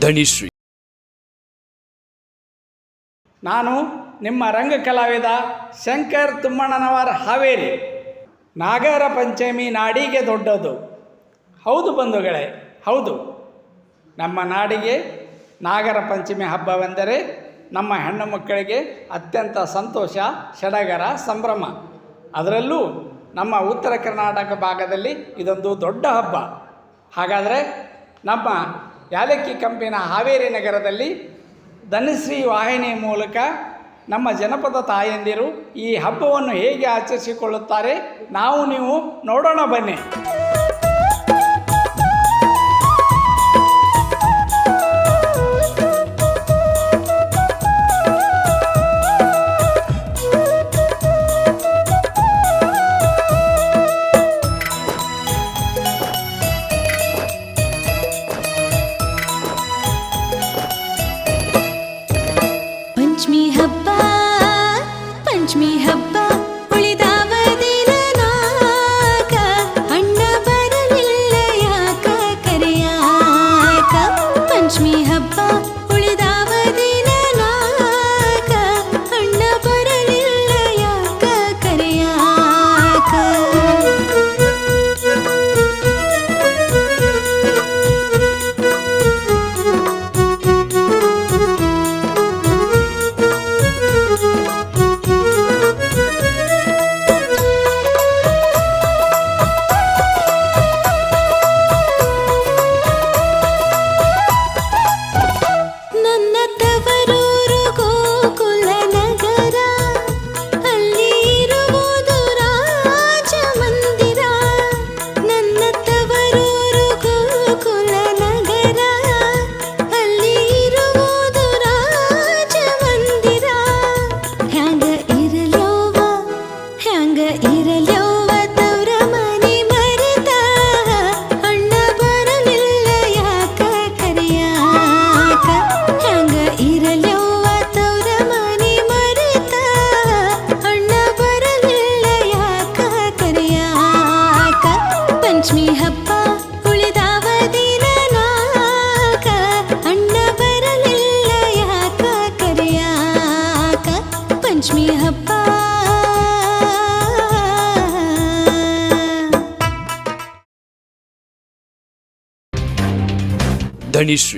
ಧನಿಶ್ರೀ ನಾನು ನಿಮ್ಮ ರಂಗ ಕಲಾವಿದ ಶಂಕರ್ ತುಮ್ಮಣ್ಣನವರ ಹಾವೇರಿ. ನಾಗರ ಪಂಚಮಿ ನಾಡಿಗೆ ದೊಡ್ಡದು. ಹೌದು ಬಂಧುಗಳೇ, ಹೌದು. ನಮ್ಮ ನಾಡಿಗೆ ನಾಗರ ಪಂಚಮಿ ಹಬ್ಬವೆಂದರೆ ನಮ್ಮ ಹೆಣ್ಣು ಮಕ್ಕಳಿಗೆ ಅತ್ಯಂತ ಸಂತೋಷ ಸಡಗರ ಸಂಭ್ರಮ. ಅದರಲ್ಲೂ ನಮ್ಮ ಉತ್ತರ ಕರ್ನಾಟಕ ಭಾಗದಲ್ಲಿ ಇದೊಂದು ದೊಡ್ಡ ಹಬ್ಬ. ಹಾಗಾದರೆ ನಮ್ಮ ಯಾಲಕ್ಕಿ ಕಂಪಿನ ಹಾವೇರಿ ನಗರದಲ್ಲಿ ಧನಶ್ರೀ ವಾಹಿನಿ ಮೂಲಕ ನಮ್ಮ ಜನಪದ ತಾಯಂದಿರು ಈ ಹಬ್ಬವನ್ನು ಹೇಗೆ ಆಚರಿಸಿಕೊಳ್ಳುತ್ತಾರೆ? ನಾವು ನೀವು ನೋಡೋಣ ಬನ್ನಿ. ಪಂಚಮಿ ಪಂಚಮಿ ಹಬ್ಬ ಉಳಿದಾವ ದಿನ ನಾಕ. ಅಣ್ಣ ಬರಲಿಲ್ಲ ಯಾಕ ಕರೆಯಾಕ. ಪಂಚಮಿ ಹಬ್ಬ. ಧನಿಶ್ರೀ